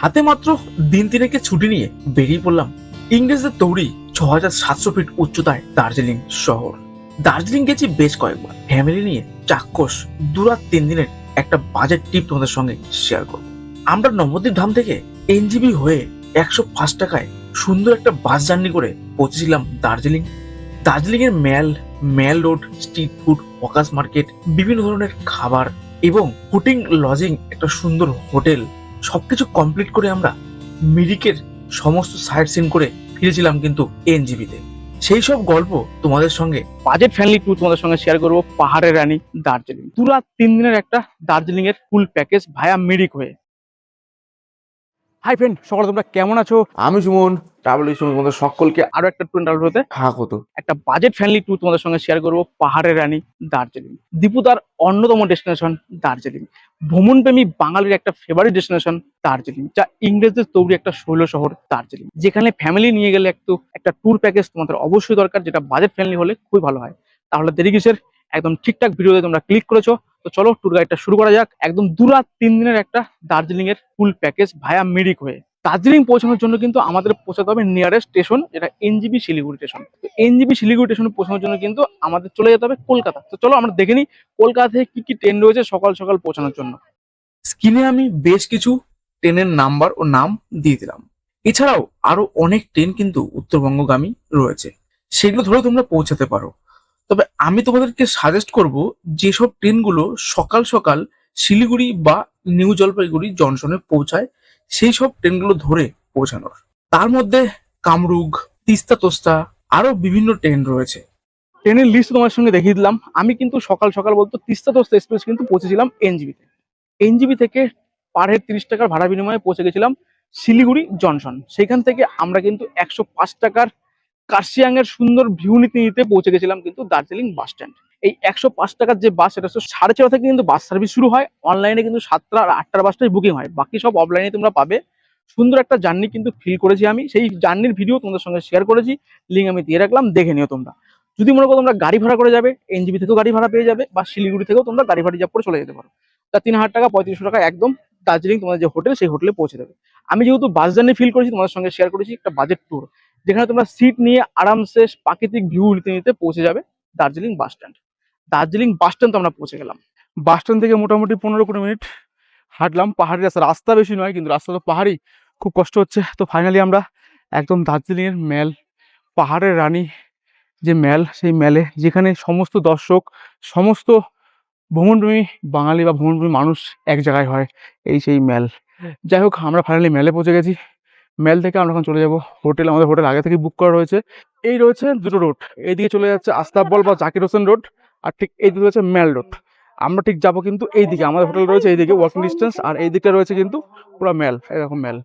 হাতে মাত্র দিন তিনেকে ছুটি নিয়ে বেরিয়ে পড়লাম ইংরেজদের তৈরি ছ হাজার সাতশো ফিট উচ্চতায় দার্জিলিং শহর। দার্জিলিং গেছি বেশ কয়েকবার। ফ্যামিলি নিয়ে চাক্ষুষ দু রাত তিন দিনের একটা বাজেট টিপ তোমাদের সঙ্গে শেয়ার করব। আমরা নবদ্বীপ ধাম থেকে এনজিবি হয়ে একশো পাঁচ টাকায় সুন্দর একটা বাস জার্নি করে পৌঁছেছিলাম দার্জিলিং। দার্জিলিং এর mall mall road, street food Waqas market, বিভিন্ন ধরনের খাবার এবং ফুটিং, লজিং একটা সুন্দর হোটেল সবকিছু কমপ্লিট করে আমরা মিরিকের সমস্ত সাইট সিন করে ফিরেছিলাম কিন্তু এনজিবিতে। সেই সব গল্প তোমাদের সঙ্গে বাজেট ফ্যামিলি ট্যুর তোমাদের সঙ্গে শেয়ার করব পাহাড়ের রানী দার্জিলিং। দু রাত তিন দিনের একটা দার্জিলিং এর ফুল প্যাকেজ ভায়া মিরিক হয়ে। হাই ফ্রেন্ড সকালে তোমরা কেমন আছো? আমি সুমন। ট্রাভেল সুমন তোমাদের সকলকে আরও একটা ট্যুর ট্রাভেল হতে স্বাগত। একটা বাজেট ফ্রেন্ডলি ট্যুর তোমাদের সঙ্গে শেয়ার করব পাহাড়ের রানী দার্জিলিং। দীপুদার অন্যতম ডেস্টিনেশন দার্জিলিং। ভ্রমণপ্রেমী বাঙালির একটা ফেভারিট ডেস্টিনেশন দার্জিলিং, যা ইংরেজদের তৈরি একটা শৈল শহর দার্জিলিং। যেখানে ফ্যামিলি নিয়ে গেলে একটু একটা ট্যুর প্যাকেজ তোমাদের অবশ্যই দরকার, যেটা বাজেট ফ্রেন্ডলি হলে খুবই ভালো হয়। তাহলে দেরি কিসের? একদম ঠিকঠাক ভিডিওতে তোমরা ক্লিক করেছ। তো চলো ট্যুর গাইডটা শুরু করা যাক। একদম দু রাত তিন দিনের একটা দার্জিলিং এর ফুল প্যাকেজ ভায়া মিরিক হয়ে। দার্জিলিং পৌঁছানোর জন্য কিন্তু আমাদের পৌঁছাতে হবে নিয়ারেস্ট স্টেশন যেটা এনজিবি শিলিগুড়ি স্টেশন তো এনজিবি শিলিগুড়ি স্টেশনে পৌঁছানোর জন্য কিন্তু আমাদের চলে যেতে হবে কলকাতা। তো চলো আমরা দেখে নিই কলকাতা থেকে কি কি ট্রেন রয়েছে সকাল সকাল পৌঁছানোর জন্য। স্ক্রিনে আমি বেশ কিছু ট্রেনের নাম্বার ও নাম দিয়ে দিলাম। এছাড়াও আরও অনেক ট্রেন কিন্তু উত্তরবঙ্গগামী রয়েছে। সেগুলো ধরে তোমরা পৌঁছাতে পারো। তবে আমি তোমাদেরকে সাজেস্ট করব যেসব ট্রেনগুলো সকাল সকাল শিলিগুড়ি বা নিউ জলপাইগুড়ি জংশনে পৌঁছায় সেই সব ট্রেনগুলো ধরে পৌঁছানোর। তার মধ্যে কামরুগ তিস্তা তোস্তা, আরও বিভিন্ন ট্রেন রয়েছে। ট্রেনের লিস্ট তোমার সঙ্গে দেখিয়ে দিলাম। আমি কিন্তু সকাল সকাল বলতো তিস্তা তোস্তা এক্সপ্রেস কিন্তু পৌঁছেছিলাম এনজিবিতে এনজিবি থেকে পার হেড তিরিশ টাকার ভাড়া বিনিময়ে পৌঁছে গেছিলাম শিলিগুড়ি জনসন সেখান থেকে আমরা কিন্তু একশো পাঁচ টাকার কার্শিয়াং এর সুন্দর ভিউ নিতে নিতে পৌঁছে গেছিলাম কিন্তু দার্জিলিং বাস স্ট্যান্ড এই একশো পাঁচ টাকার যে বাস, সেটা হচ্ছে সাড়ে ছটা থেকে কিন্তু বাস সার্ভিস শুরু হয়। অনলাইনে কিন্তু সাতটা আর আটটার বাসটাই বুকিং হয়। বাকি সব অফলাইনে তোমরা পাবে। সুন্দর একটা জার্নি কিন্তু ফিল করেছি আমি। সেই জার্নির ভিডিও তোমাদের সঙ্গে শেয়ার করেছি। লিঙ্ক আমি দিয়ে রাখলাম, দেখে নিও তোমরা। যদি মনে করো তোমরা গাড়ি ভাড়া করে যাবে এনজিবি থেকেও গাড়ি ভাড়া পেয়ে যাবে, বা শিলিগুড়ি থেকেও তোমরা গাড়ি ভাড়া করে চলে যেতে পারো। তা তিন হাজার টাকা, পঁয়ত্রিশশো টাকা একদম দার্জিলিং তোমাদের যে হোটেল সেই হোটেলে পৌঁছে দেবে। আমি যেহেতু বাস জার্নি ফিল করেছি, তোমাদের সঙ্গে শেয়ার করেছি একটা বাজেট ট্যুর যেখানে তোমরা সিট নিয়ে আরামসে প্রাকৃতিক ভিউ নিতে নিতে পৌঁছে যাবে Darjeeling bus stand Darjeeling bus stand তো আমরা পৌঁছে গেলাম। বাস স্ট্যান্ড থেকে মোটামুটি পনেরো কুড়ি মিনিট হাঁটলাম। পাহাড়ি রাস্তা রাস্তা বেশি নয়, কিন্তু রাস্তা তো পাহাড়ি। খুব কষ্ট হচ্ছে। তো ফাইনালি আমরা একদম দার্জিলিংয়ের ম্যাল পাহাড়ের রানী যে ম্যাল সেই ম্যালে যেখানে সমস্ত দর্শক, সমস্ত ভ্রমণপ্রেমী বাঙালি বা ভ্রমণপ্রেমী মানুষ এক জায়গায় হয়, এই সেই ম্যাল যাই হোক, আমরা ফাইনালি ম্যালে পৌঁছে গেছি। ম্যাল থেকে আমরা এখন চলে যাব হোটেল। আমাদের হোটেল আগে থেকে বুক করা রয়েছে। এই রয়েছে দুটো রোড এইদিকে চলে যাচ্ছে আস্তাবল বা জাকির হোসেন রোড আর ঠিক এই দিকে রয়েছে মেল রোড। আমরা ঠিক যাব কিন্তু এই দিকে আমাদের হোটেল রয়েছে এইদিকে ওয়াকিং ডিস্টেন্স আর এই দিকটা রয়েছে কিন্তু পুরো ম্যাল এরকম ম্যাল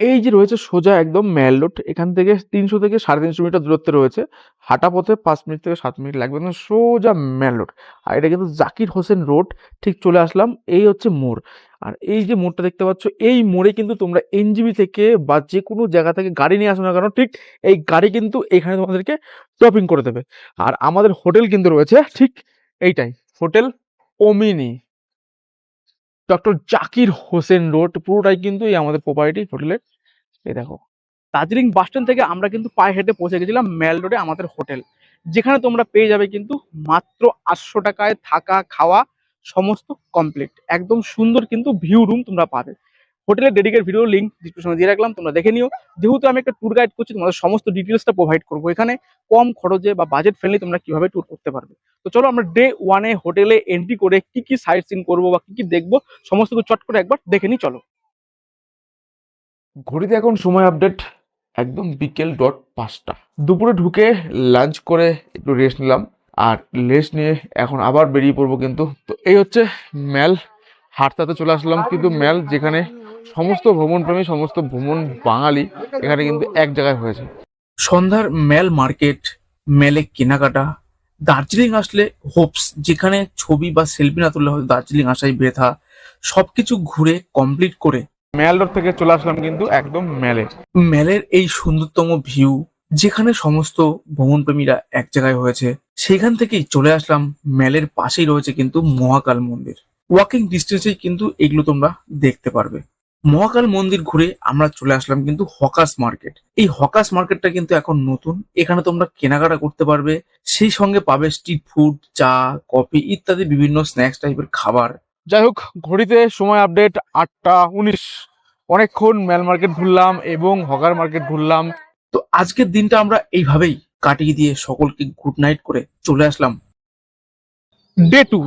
এই যে রয়েছে সোজা একদম মেল রোড, এখান থেকে তিনশো থেকে সাড়ে তিনশো মিটার দূরত্বে রয়েছে। হাঁটা পথে পাঁচ মিনিট থেকে সাত মিনিট লাগবে সোজা মেল রোড। আর এটা কিন্তু জাকির হোসেন রোড, ঠিক চলে আসলাম, এই হচ্ছে মোড়। আর এই যে মোড়টা দেখতে পাচ্ছ, এই মোড়ে কিন্তু তোমরা এনজিবি থেকে বা যে কোনো জায়গা থেকে গাড়ি নিয়ে আসো না কেন, ঠিক এই গাড়ি কিন্তু এখানে তোমাদেরকে টপিং করে দেবে। আর আমাদের হোটেল কিন্তু রয়েছে, ঠিক এইটাই, হোটেল ওমিনি ডক্টর জাকির হোসেন রোড, পুরোটাই কিন্তু এই আমাদের প্রপার্টি হোটেলের এই দেখো, দার্জিলিং বাস স্ট্যান্ড থেকে আমরা কিন্তু পায়ে হেঁটে পৌঁছে গেছিলাম ম্যাল রোডে আমাদের হোটেল, যেখানে তোমরা পেয়ে যাবে কিন্তু মাত্র আটশো টাকায় থাকা, খাওয়া সমস্ত কমপ্লিট একদম সুন্দর কিন্তু ভিউ রুম তোমরা পাবে। হোটেলের ডেডিকেট ভিডিও লিঙ্ক ডিসক্রিপশনে দিয়ে রাখলাম, তোমরা দেখে নিও। যেহেতু আমি একটা ট্যুর গাইড করছি, তোমাদের সমস্ত ডিটেলসটা প্রোভাইড করব। এখানে কম খরচে বা বাজেট ফ্রেন্ডলি তোমরা কীভাবে ট্যুর করতে পারবে? তো চলো আমরা ডে ওয়ানে হোটেলে এন্ট্রি করে কি কি সাইট সিন করব বা কি কি দেখব, সমস্ত কিছু চট করে একবার দেখে নিই, চলো। ঘড়িতে এখন সময় আপডেট একদম বিকেল ডট পাঁচটা। দুপুরে ঢুকে লাঞ্চ করে একটু রেস্ট নিলাম। আর লেস নিয়ে এখন আবার বেরিয়ে পড়ব কিন্তু। তো এই হচ্ছে ম্যাল। হাঁটতে চলে আসলাম কিন্তু ম্যাল যেখানে সমস্ত ভ্রমণপ্রেমী সমস্ত ভ্রমণ বাঙালি এখানে কিন্তু এক জায়গায় হয়েছে। সন্ধ্যার ম্যাল মার্কেট ম্যালে কেনাকাটা দার্জিলিং আসলে হোপস যেখানে ছবি বা সেলফি না তুললে হয়তো দার্জিলিং আসাই বৃথা। সবকিছু ঘুরে কমপ্লিট করে ম্যাল রোড থেকে চলে আসলাম কিন্তু একদম ম্যালে। ম্যালের এই সুন্দরতম ভিউ যেখানে সমস্ত ভ্রমণপ্রেমীরা এক জায়গায় হয়েছে, সেখান থেকেই চলে আসলাম ম্যালের পাশেই রয়েছে কিন্তু মহাকাল মন্দির। ওয়াকিং ডিস্টেন্সেই কিন্তু এগুলো তোমরা দেখতে পারবে। মহাকাল মন্দির ঘুরে আমরা চলে আসলাম কিন্তু হকাস মার্কেট। এই হকাস মার্কেটটা কিন্তু এখন নতুন। এখানে তোমরা কেনাকাটা করতে পারবে। সেই সঙ্গে পাবে স্ট্রিট ফুড চা কফি ইত্যাদি বিভিন্ন স্ন্যাক্স টাইপের খাবার। যাই হোক, ঘড়িতে সময় আপডেট আটটা উনিশ। অনেকক্ষণ মেল মার্কেট ঘুরলাম এবং হকার মার্কেট ঘুরলাম। তো আজকের দিনটা আমরা এইভাবেই কাটিয়ে দিয়ে সকলকে গুড নাইট করে চলে আসলাম। ডে টু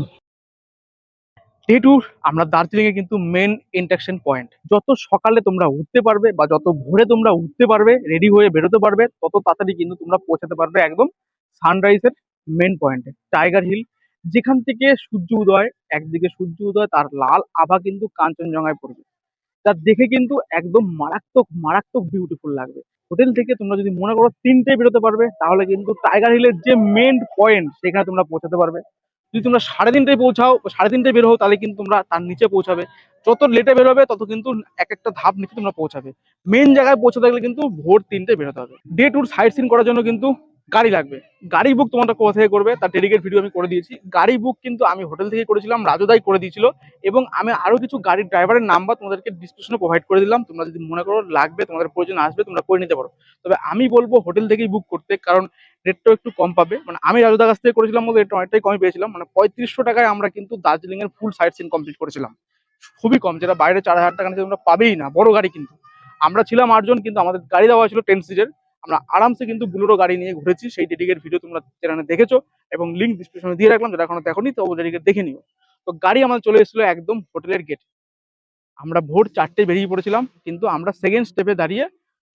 ডে টু আমরা দার্জিলিং এ কিন্তু মেন ইন্টাকশন পয়েন্ট যত সকালে তোমরা উঠতে পারবে বা যত ভোরে তোমরা উঠতে পারবে রেডি হয়ে বেরোতে পারবে, তত তাড়াতাড়ি কিন্তু তোমরা পৌঁছাতে পারবে একদম সানরাইজের মেন পয়েন্টে টাইগার হিল যেখান থেকে সূর্য উদয়, একদিকে সূর্য উদয়, তার লাল আভা কিন্তু কাঞ্চনজঙ্ঘায় পড়বে। তা দেখে কিন্তু একদম মারাত্মক মারাত্মক বিউটিফুল লাগবে। হোটেল থেকে তোমরা যদি মনে করো তিনটে বেরোতে পারবে, তাহলে কিন্তু টাইগার হিলের যে মেন পয়েন্ট সেখানে তোমরা পৌঁছাতে পারবে। যদি তোমরা সাড়ে তিনটায় পৌঁছাও, সাড়ে তিনটায় বের তাহলে কিন্তু তোমরা তার নিচে পৌঁছাবে। যত লেটে বেরোবে, তত কিন্তু এক একটা ধাপ নিচে তোমরা পৌঁছাবে। মেন জায়গায় পৌঁছাতে গেলে কিন্তু ভোর তিনটে বেরোতে হবে। ডে ট্যুর সাইট সিন করার জন্য কিন্তু গাড়ি লাগবে। গাড়ি বুক তোমরা কোথা থেকে করবে, তার ডেডিকেট ভিডিও আমি করে দিয়েছি। গাড়ি বুক কিন্তু আমি হোটেল থেকে করেছিলাম, রাজুদাই করে দিয়েছিল এবং আমি আরও কিছু গাড়ির ড্রাইভারের নাম্বার তোমাদেরকে ডিসক্রিপশনে প্রোভাইড করে দিলাম। তোমরা যদি মনে করো লাগবে, তোমাদের প্রয়োজন আসবে, তোমরা করে নিতে পারো। তবে আমি বলব হোটেল থেকেই বুক করতে, কারণ রেটটাও একটু কম পাবে। মানে আমি রাজুদার কাছ থেকে করেছিলাম বলতে রেটটা অনেকটাই কমই পেয়েছিলাম। মানে পঁয়ত্রিশশো টাকায় আমরা কিন্তু দার্জিলিং এর ফুল সাইট সিন কমপ্লিট করেছিলাম। খুবই কম, যেটা বাইরে চার হাজার টাকা তোমরা পাবেই না, বড় গাড়ি কিন্তু। আমরা ছিলাম আটজন, কিন্তু আমাদের গাড়ি দেওয়া ছিল টেন সিটের আমরা আরামসে কিন্তু বুলোরো গাড়ি নিয়ে ঘুরেছি। সেই ডেডিকেট ভিডিও তোমরা চ্যানেলে দেখেছ এবং লিঙ্ক ডিসক্রিপশনে দিয়ে রাখলাম। যেটা এখনও দেখোনি তো ডেডিকেট দেখে নিও। তো গাড়ি আমাদের চলে এসেছিল একদম হোটেলের গেট আমরা ভোর চারটে বেরিয়ে পড়েছিলাম, কিন্তু আমরা সেকেন্ড স্টেপে দাঁড়িয়ে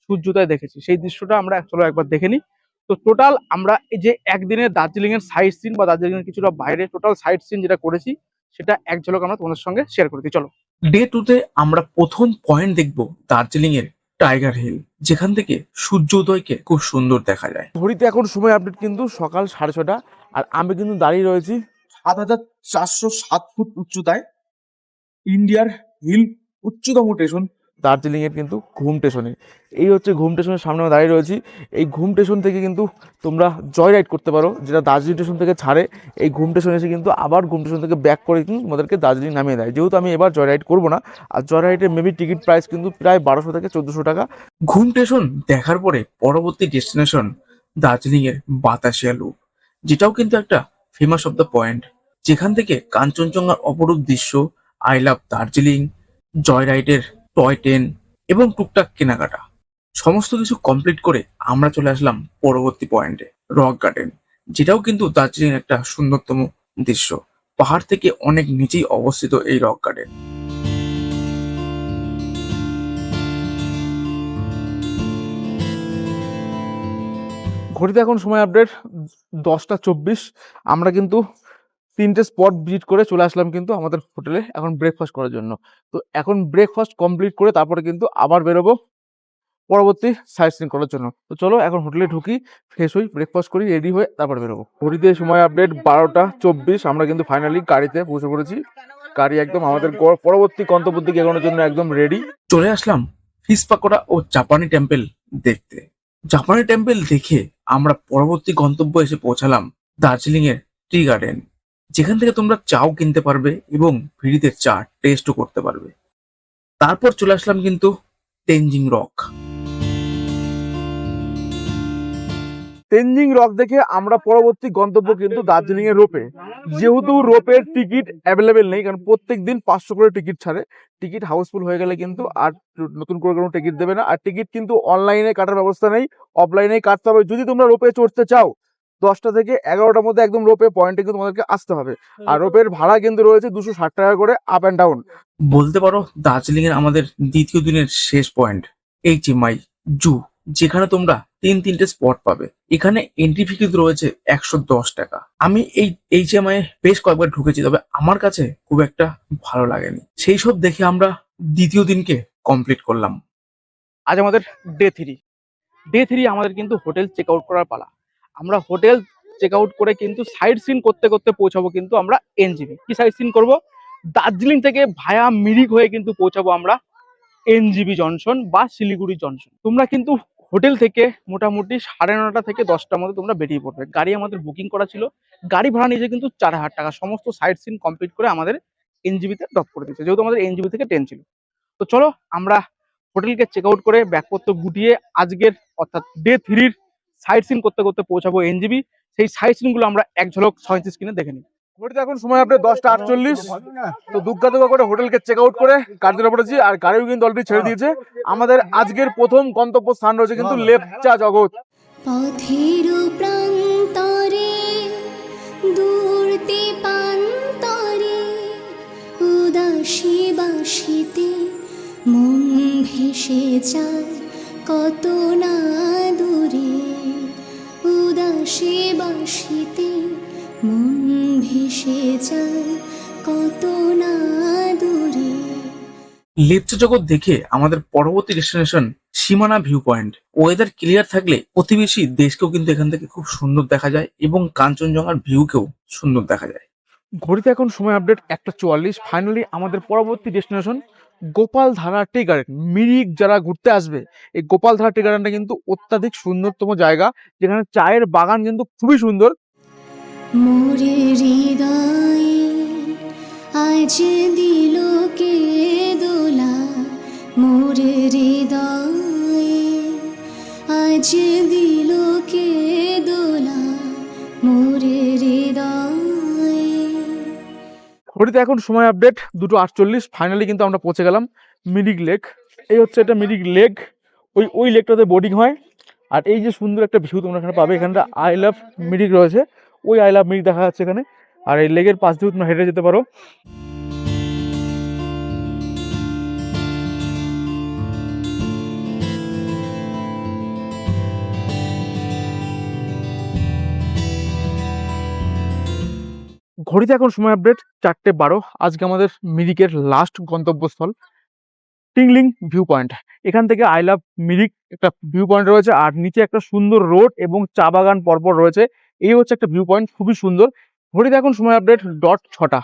সূর্যোদয় দেখেছি। সেই দৃশ্যটা আমরা চলো একবার দেখে নিই। তো টোটাল আমরা এই যে একদিনে দার্জিলিং এর সাইট সিন বা দার্জিলিং এর কিছুটা বাইরে টোটাল সাইট সিন যেটা করেছি, সেটা এক ঝলক আমরা তোমাদের সঙ্গে শেয়ার করে দিই চলো। ডে টুতে আমরা প্রথম পয়েন্ট দেখব দার্জিলিং এর টাইগার হিল যেখান থেকে সূর্যোদয়কে খুব সুন্দর দেখা যায়। ঘড়িতে এখন সময় আপডেট কিন্তু সকাল সাড়ে ছটা আর আমি কিন্তু দাঁড়িয়ে রয়েছি সাত হাজার চারশো সাত ফুট উচ্চতায় ইন্ডিয়ার হিল উচ্চতম স্টেশন দার্জিলিং এর কিন্তু ঘুম স্টেশনে এই হচ্ছে ঘুম স্টেশনের সামনে আমি দাঁড়িয়ে রয়েছি। এই ঘুম স্টেশন থেকে কিন্তু তোমরা জয় রাইড করতে পারো, যেটা দার্জিলিং স্টেশন থেকে ছাড়ে। এই ঘুম স্টেশন এসে কিন্তু আবার ঘুম স্টেশন থেকে ব্যাক করে কিন্তু তোমাদেরকে দার্জিলিং নামিয়ে দেয়। যেহেতু আমি এবার জয় রাইড করব না, আর জয় রাইডের মেবি টিকিট প্রাইস কিন্তু প্রায় বারোশো থেকে চোদ্দোশো টাকা। ঘুম স্টেশন দেখার পরে পরবর্তী ডেস্টিনেশন দার্জিলিংয়ের বাতাসিয়া লুপ যেটাও কিন্তু একটা ফেমাস অফ দ্য পয়েন্ট যেখান থেকে কাঞ্চনজঙ্ঘার অপরূপ দৃশ্য, আই লাভ দার্জিলিং জয় রাইডের টয় ট্রেন এবং টুকটাক কেনাকাটা। সমস্ত কিছু কমপ্লিট করে আমরা চলে আসলাম পরবর্তী পয়েন্টে রক গার্ডেন যেটাও কিন্তু দার্জিলিং একটা সুন্দরতম দৃশ্য। পাহাড় থেকে অনেক নিচেই অবস্থিত এই রক গার্ডেন ঘড়িতে এখন সময় আপডেট দশটা চব্বিশ। আমরা কিন্তু তিনটে স্পট ভিজিট করে চলে আসলাম কিন্তু আমাদের হোটেলে এখন ব্রেকফাস্ট করার জন্য। তো এখন ব্রেকফাস্ট কমপ্লিট করে তারপরে কিন্তু আবার বেরোবো। পরবর্তী সাইট সিন করার জন্য। তো চলো এখন হোটেলে ঢুকি ফ্রেশ হই ব্রেকফাস্ট করি রেডি হয়ে তারপর বেরোবো। ঘড়িতে সময় আপডেট বারোটা চব্বিশ, আমরা কিন্তু ফাইনালি গাড়িতে বসে পড়েছি। গাড়ি একদম আমাদের পরবর্তী গন্তব্য দিকে এগোনোর জন্য একদম রেডি চলে আসলাম ফিস পাকোড়া ও জাপানি টেম্পেল দেখতে। জাপানি টেম্পেল দেখে আমরা পরবর্তী গন্তব্য এসে পৌঁছালাম দার্জিলিং এর টি গার্ডেন। যেখান থেকে তোমরা চাও কিনতে পারবে এবং ফ্রিতে চা টেস্টও করতে পারবে। তারপর চলে আসলাম কিন্তু টেনজিং রক। তেনজিং রক দেখে আমরা পরবর্তী গন্তব্য কিন্তু দার্জিলিং এর রোপে। যেহেতু রোপের টিকিট অ্যাভেলেবেল নেই, কারণ প্রত্যেক দিন পাঁচশো করে টিকিট ছাড়ে। টিকিট হাউসফুল হয়ে গেলে কিন্তু আর নতুন করে কোনো টিকিট দেবে না। আর টিকিট কিন্তু অনলাইনে কাটার ব্যবস্থা নেই অফলাইনে কাটতে হবে। যদি তোমরা রোপে চড়তে চাও, দশটা থেকে এগারোটার মধ্যে একদম রোপে পয়েন্টে কিন্তু তোমাদেরকে আসতে হবে। আর রোপের ভাড়া কিন্তু রয়েছে দুশো ষাট টাকা করে আপ অ্যান্ড ডাউন বলতে পারো দার্জিলিং এর আমাদের দ্বিতীয় দিনের শেষ পয়েন্ট এই চিমাই জু, যেখানে তোমরা তিন তিনটে স্পট পাবে। এখানে এন্ট্রি ফি কিন্তু রয়েছে একশো দশ টাকা। আমি এই এইচ এম এইচএমআই বেশ কয়েকবার ঢুকেছি, তবে আমার কাছে খুব একটা ভালো লাগেনি। সেই সব দেখে আমরা দ্বিতীয় দিনকে কমপ্লিট করলাম। আজ আমাদের ডে থ্রি ডে থ্রি আমাদের কিন্তু হোটেল চেক আউট করার পালা। আমরা হোটেল চেক আউট করে কিন্তু সাইট সিন করতে করতে পৌঁছাবো কিন্তু আমরা এনজিবি কি সাইট সিন করব? দার্জিলিং থেকে ভায়া মিরিক হয়ে কিন্তু পৌঁছাবো আমরা এনজিবি জংশন বা শিলিগুড়ি জংশন তোমরা কিন্তু হোটেল থেকে মোটামুটি সাড়ে নটা থেকে দশটার মধ্যে তোমরা বেরিয়ে পড়বে। গাড়ি আমাদের বুকিং করা ছিল। গাড়ি ভাড়া নিয়েছে কিন্তু চার হাজার টাকা। সমস্ত সাইট সিন কমপ্লিট করে আমাদের এনজিবিতে ড্রপ করে দিয়েছে। যেহেতু আমাদের এনজিবি থেকে ট্রেন ছিল। তো চলো, আমরা হোটেলকে চেক আউট করে ব্যাগপত্র গুটিয়ে আজকের অর্থাৎ ডে থ্রির সাইট সিন করতে করতে পৌঁছাবো এনজিবি সেই সাইট সিনগুলো আমরা এক ঝলক ছয়ত্রিশ স্ক্রিনে দেখে নিই। এখন সময় আপনার দশটা আটচল্লিশ। তো দুগ্গা দুগ্গা করে হোটেলকে চেক আউট করে গাড়িতে পড়েছি আর গাড়িও কিন্তু অলরেডি ছেড়ে দিয়েছে। আমাদের আজকের প্রথম গন্তব্য স্থান রয়েছে কিন্তু লেপচা জগৎ। পথের প্রান্তরে, দূরতে পান্তরে উদাসী বাসিতে মন ভেসে কত না দূরে, উদাসী বাসিতে মন ভেসে কত না দূরে। লেপচা জগৎ দেখে আমাদের পরবর্তী ডেস্টিনেশন সীমানা ভিউ পয়েন্ট ওয়েদার ক্লিয়ার থাকলে প্রতিবেশী দেশকেও কিন্তু এখান থেকে খুব সুন্দর দেখা যায় এবং কাঞ্চনজঙ্ঘার ভিউকেও সুন্দর দেখা যায়। ঘড়িতে এখন সময় আপডেট একটা চুয়াল্লিশ। ফাইনালি আমাদের পরবর্তী destination Gopaldhara tea garden Mirik যারা ঘুরতে আসবে এই গোপাল গোপালধারা টি গার্ডেনটা কিন্তু অত্যাধিক সুন্দরতম জায়গা। যেখানে চায়ের বাগান কিন্তু খুবই সুন্দর। মোরে ঘড়িতে এখন সময় আপডেট দুটো আটচল্লিশ ফাইনালি কিন্তু আমরা পৌঁছে গেলাম মিরিক লেক এই হচ্ছে এটা মিরিক লেক ওই ওই লেকটাতে বোটিং হয়। আর এই যে সুন্দর একটা ভিউ তোমরা এখানে পাবে, এখানটা আই লাভ মিরিক রয়েছে। ওই আই লাভ মিরিক দেখা যাচ্ছে এখানে। আর এই লেগের পাশ দিয়ে তোমরা হেঁটে যেতে পারো। ঘড়িতে এখন সময় আপডেট চারটে বারো। আজকে আমাদের মিরিকের লাস্ট গন্তব্যস্থল, টিংলিং ভিউ পয়েন্ট এখান থেকে আই লাভ মিরিক একটা ভিউ পয়েন্ট রয়েছে, আর নিচে একটা সুন্দর রোড এবং চা বাগান পরপর রয়েছে। এই হচ্ছে একটা ভিউ পয়েন্ট খুবই সুন্দর। ঘড়িতে এখন সময় আপডেট ডট ছটা।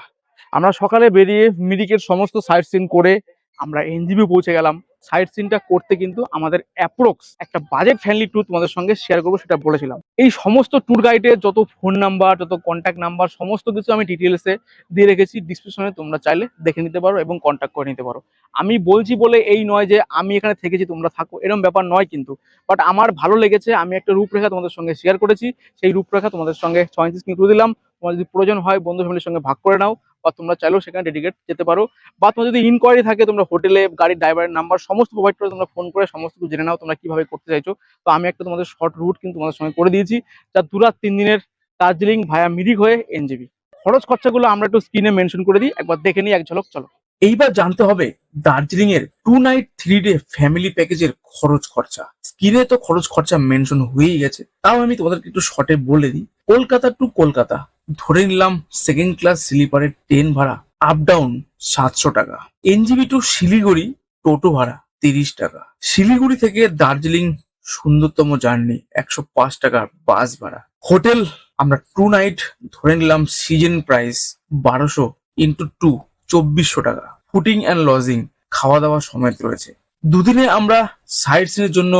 আমরা সকালে বেরিয়ে মিরিকের সমস্ত সাইট সিন করে আমরা এনজিবি পৌঁছে গেলাম। সাইট সিনটা করতে কিন্তু আমাদের অ্যাপ্রক্স একটা বাজেট ফ্রেন্ডলি ট্যুর তোমাদের সঙ্গে শেয়ার করব সেটা বলেছিলাম। এই সমস্ত ট্যুর গাইডের যত ফোন নাম্বার যত কন্ট্যাক্ট নাম্বার সমস্ত কিছু আমি ডিটেলসে দিয়ে রেখেছি। ডিসক্রিপশনে তোমরা চাইলে দেখে নিতে পারো এবং কন্ট্যাক্ট করে নিতে পারো। আমি বলছি বলে এই নয় যে আমি এখানে থেকেছি, তোমরা থাকো। এরকম ব্যাপার নয় কিন্তু। বাট আমার ভালো লেগেছে, আমি একটা রূপরেখা তোমাদের সঙ্গে শেয়ার করেছি। সেই রূপরেখা তোমাদের সঙ্গে ছয়ত্রিশ মিনিট দিলাম। তোমার যদি প্রয়োজন হয় বন্ধু ফ্যামিলির সঙ্গে ভাগ করে নাও। বা তোমরা চাইলেও সেখানে ডেডিকেট যেতে পারো। বা তোমার যদি ইনকোয়ারি থাকে, তোমরা হোটেলে গাড়ির ড্রাইভারের নাম্বার সমস্ত প্রোভাইড করে তোমরা ফোন করে সমস্ত কিছু জেনে নাও তোমরা কীভাবে করতে চাইছো। তো আমি একটা তোমাদের শর্ট রুট কিন্তু তোমাদের সঙ্গে করে দিয়েছি, যা দু রাত তিন দিনের দার্জিলিং ভায়া মিরিক হয়ে এনজিবি খরচ খরচাগুলো আমরা একটু স্ক্রিনে মেনশন করে দিই, একবার দেখে নিই এক ঝলক, চলো। এইবার জানতে হবে, দার্জিলিং এর two night three day family প্যাকেজের খরচ খরচা। স্ক্রিনে তো খরচ খরচা মেনশন হয়েই গেছে, তাও আমি তোমাদেরকে একটু শর্টে বলে দিই। কলকাতা টু কলকাতা। ধরে নিলাম সেকেন্ড ক্লাস স্লিপারের ট্রেন ভাড়া আপ ডাউন সাতশো টাকা। এনজিবি টু শিলিগুড়ি টোটো ভাড়া তিরিশ টাকা। শিলিগুড়ি থেকে দার্জিলিং সুন্দরতম জার্নি একশো পাঁচ টাকার বাস ভাড়া। হোটেল আমরা টু নাইট ধরে নিলাম সিজন প্রাইস বারোশো ইন্টু টু চব্বিশশো টাকা। ফুটিং অ্যান্ড লজিং খাওয়া দাওয়া সমেত রয়েছে। দুদিনে আমরা সাইট সিনের জন্য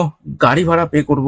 গাড়ি ভাড়া পে করব,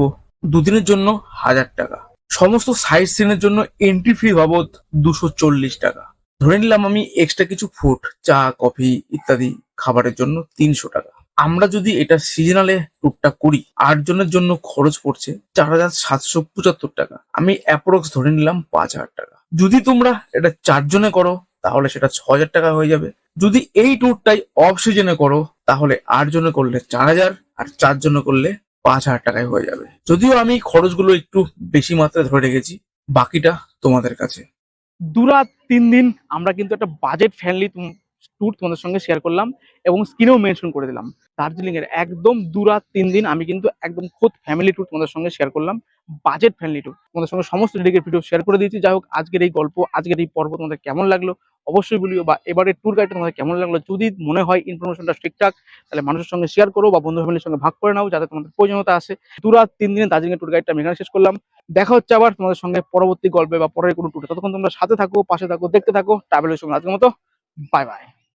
দুদিনের জন্য হাজার টাকা। সমস্ত সাইট সিনের জন্য এন্ট্রি ফি বাবদ দুশো চল্লিশ টাকা। ধরে নিলাম আমি এক্সট্রা কিছু ফুড চা কফি ইত্যাদি খাবারের জন্য তিনশো টাকা। আমরা যদি এটা সিজনালে ট্যুরটা করি আট জনের জন্য খরচ পড়ছে চার হাজার সাতশো পঁচাত্তর টাকা। আমি অ্যাপ্রক্স ধরে নিলাম পাঁচ হাজার টাকা। যদি তোমরা এটা চারজনে করো, তাহলে সেটা ছ হাজার টাকা হয়ে যাবে। যদি এই ট্যুরটাই অফ সিজনে করো, তাহলে আট জনে করলে চার হাজার আর চার জনে করলে পাঁচ হাজার টাকায় হয়ে যাবে। যদিও আমি খরচগুলো একটু বেশি মাত্রায় ধরে রেখেছি, বাকিটা তোমাদের কাছে। দু রাত তিন দিন আমরা কিন্তু একটা বাজেট ফ্রেন্ডলি ট্যুর তোমাদের সঙ্গে শেয়ার করলাম এবং স্ক্রিনেও মেনশন করে দিলাম। দার্জিলিং এর একদম দু রাত তিন দিন আমি কিন্তু একদম খুদ ফ্যামিলি ট্যুর তোমাদের সঙ্গে শেয়ার করলাম বাজেট ফ্রেন্ডলি ট্যুর তোমাদের সঙ্গে সমস্ত ডেডিকেট ভিডিও শেয়ার করে দিয়েছি। যাই হোক, আজকের এই গল্প, আজকের এই পর্ব তোমাদের কেমন লাগল? অবশ্যই বলিও বা এবারে ট্যুর গাইডটা তোমাদের কেমন লাগল? যদি মনে হয় ইনফরমেশনটা ঠিকঠাক, তাহলে মানুষের সঙ্গে শেয়ার করো বা বন্ধু ফ্যামিলির সঙ্গে ভাগ করে নাও যাতে তোমাদের প্রয়োজনীয়তা আসে। দু রাত তিন দিনের দার্জিলিং ট্যুর গাইডটা আমি এখানে শেষ করলাম। দেখা হচ্ছে আবার তোমাদের সঙ্গে পরবর্তী গল্পে বা পরের কোনো ট্যুরে ততক্ষণ তোমরা সাথে থাকো, পাশে থাকো, দেখতে থাকো। ট্রাভেলের সঙ্গে আজকের মতো। Bye bye